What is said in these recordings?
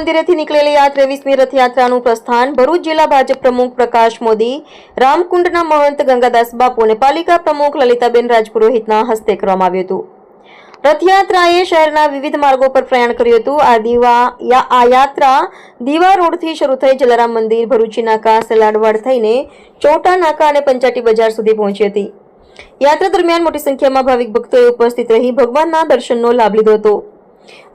મંદિરેથી નીકળેલી આ ત્રેવીસમી રથયાત્રાનું પ્રસ્થાન ભરૂચ જિલ્લા ભાજપ પ્રમુખ પ્રકાશ મોદી, રામકુંડના મહંત ગંગાદાસ બાપુ અને પાલિકા પ્રમુખ લલિતાબેન રાજપુરોહિતના હસ્તે કરવામાં આવ્યું હતું. રથયાત્રાએ શહેરના વિવિધ માર્ગો પર પ્રયાણ કર્યું હતું. આ દીવા આ યાત્રા દીવા રોડથી શરૂ થઈ જલારામ મંદિર, ભરૂચી નાકા, સલાડવાડ થઈને ચોટા નાકા અને પંચાટી બજાર સુધી પહોંચી હતી. યાત્રા દરમિયાન મોટી સંખ્યામાં ભાવિક ભક્તોએ ઉપસ્થિત રહી ભગવાનના દર્શનનો લાભ લીધો હતો.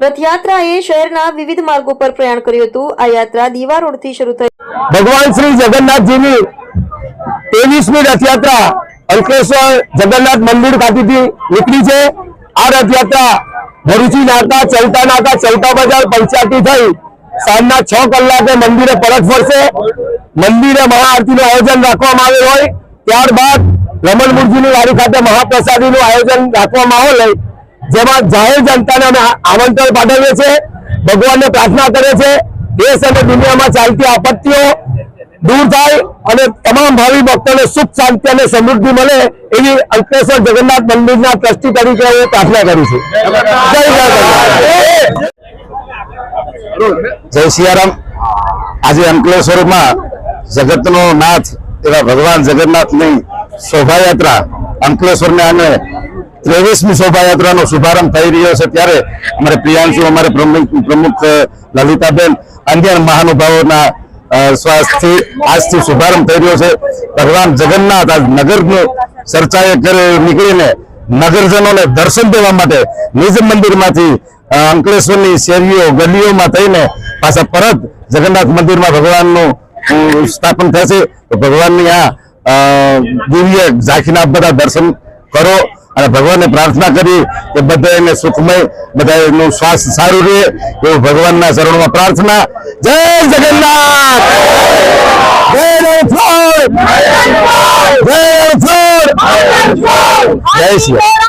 રથયાત્રાએ શહેરના વિવિધ માર્ગો પર પ્રયાણ કર્યું હતું. આ યાત્રા દીવા રોડથી શરૂ થઈ ભગવાન શ્રી જગન્નાથજીની ત્રેવીસમી રથયાત્રા અંકલેશ્વર જગન્નાથ મંદિર ખાતેથી નીકળી છે. આ રથયાત્રા ભરૂચી નાકા, ચૌટા નાકા, ચૌટા બજાર પંચાયતી થઈ સાંજના છ કલાકે મંદિરે પરત ફરશે. મંદિરે મહાઆરતીનું આયોજન રાખવામાં આવેલ હોય. ત્યારબાદ રમણ મુરજીની વાડી ખાતે મહાપ્રસાદીનું આયોજન રાખવામાં આવેલ હોય. જેમાં જાહેર જનતાને અમે આમંત્રણ પાઠવીએ છીએ, ભગવાનને પ્રાર્થના કરે છે દેશ અને દુનિયામાં ચાલતી આપત્તિઓ દૂર થાય અને તમામ ભાવિ ભક્તોને સુખ, શાંતિ અને સમૃદ્ધિ મળે એવી અંકલેશ્વર જગન્નાથ મંદિરના ટ્રસ્ટી તરીકે હું પ્રાર્થના કરું છું. જય સિયારામ. આજે અંકલેશ્વરમાં જગતનો નાથ એવા ભગવાન જગન્નાથની શોભાયાત્રા અંકલેશ્વરને અને ત્રેવીસમી શોભાયાત્રાનો શુભારંભ થઈ રહ્યો છે ત્યારે અમારે પ્રિયાંશુ, અમારે પ્રમુખ લલિતાબેન, અન્ય મહાનુભાવોના સ્વાસ્થ્ય આજથી શુભારંભ થઈ રહ્યો છે. ભગવાન જગન્નાથ આજ નગરનું ચર્ચાએ નીકળીને નગરજનોને દર્શન દેવા માટે નિજ મંદિરમાંથી અંકલેશ્વરની શેરીઓ, ગલીઓમાં થઈને પાછા પરત જગન્નાથ મંદિરમાં ભગવાનનું સ્થાપન થશે. તો ભગવાનની આ દિવ્ય ઝાંખીના બધા દર્શન કરો. અને ભગવાનને પ્રાર્થના કરી કે બધા એને સુખમય બધા એનું સ્વાસ્થ્ય સારું રહે એવું ભગવાનના ચરણમાં પ્રાર્થના. જય જગન્નાથ! જય શ્રી.